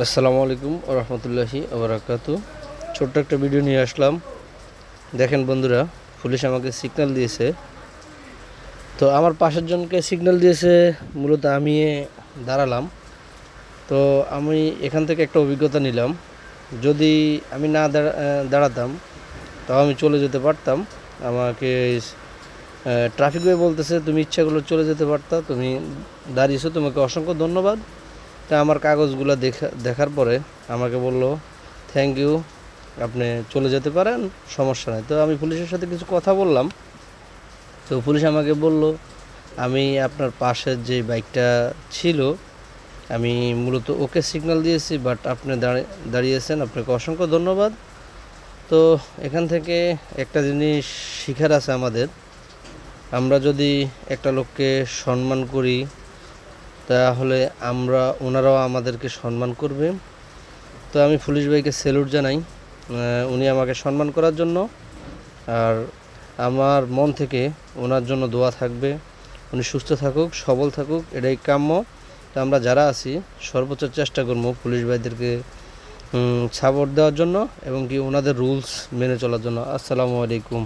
আসসালামু আলাইকুম রহমতুল্লাহি আবরাকাতু ছোট্ট একটা ভিডিও নিয়ে আসলাম। দেখেন বন্ধুরা, পুলিশ আমাকে সিগন্যাল দিয়েছে। তো আমার পাশের জনকে সিগন্যাল দিয়েছে, মূলত আমি দাঁড়ালাম। তো আমি এখান থেকে একটা অভিজ্ঞতা নিলাম। যদি আমি না দাঁড়া- দাঁড়াতাম, তাও আমি চলে যেতে পারতাম। আমাকে ট্রাফিক বলতেছে, তুমি ইচ্ছা করলে চলে যেতে পারতা, তুমি দাঁড়িয়েছো, তোমাকে অসংখ্য ধন্যবাদ। তা আমার কাগজগুলো দেখা, দেখার পরে আমাকে বলল থ্যাংক ইউ আপনি চলে যেতে পারেন, সমস্যা নেই। তো আমি পুলিশের সাথে কিছু কথা বললাম। তো পুলিশ আমাকে বলল, আমি আপনার পাশের যে বাইকটা ছিল, আমি মূলত ওকে সিগন্যাল দিয়েছি বাট আপনি দাঁড়ি- দাঁড়িয়েছেন, আপনাকে অসংখ্য ধন্যবাদ। তো এখান থেকে একটা জিনিস শিখার আছে আমাদের। আমরা যদি একটা লোককে সম্মান করি তাহলে আমরা ওনারাও আমাদেরকে সম্মান করবে। তো আমি পুলিশ ভাইকে স্যালুট জানাই। উনি আমাকে সম্মান করার জন্য। আর আমার মন থেকে ওনার জন্য দোয়া থাকবে। উনি সুস্থ থাকুক, সবল থাকুক, এটাই কাম্য। তো আমরা যারা আছি, সর্বোচ্চ চেষ্টা করব পুলিশ ভাইদেরকে সাপোর্ট দেওয়ার জন্য এবং কি ওনাদের রুলস মেনে চলার জন্য। আসসালামু আলাইকুম।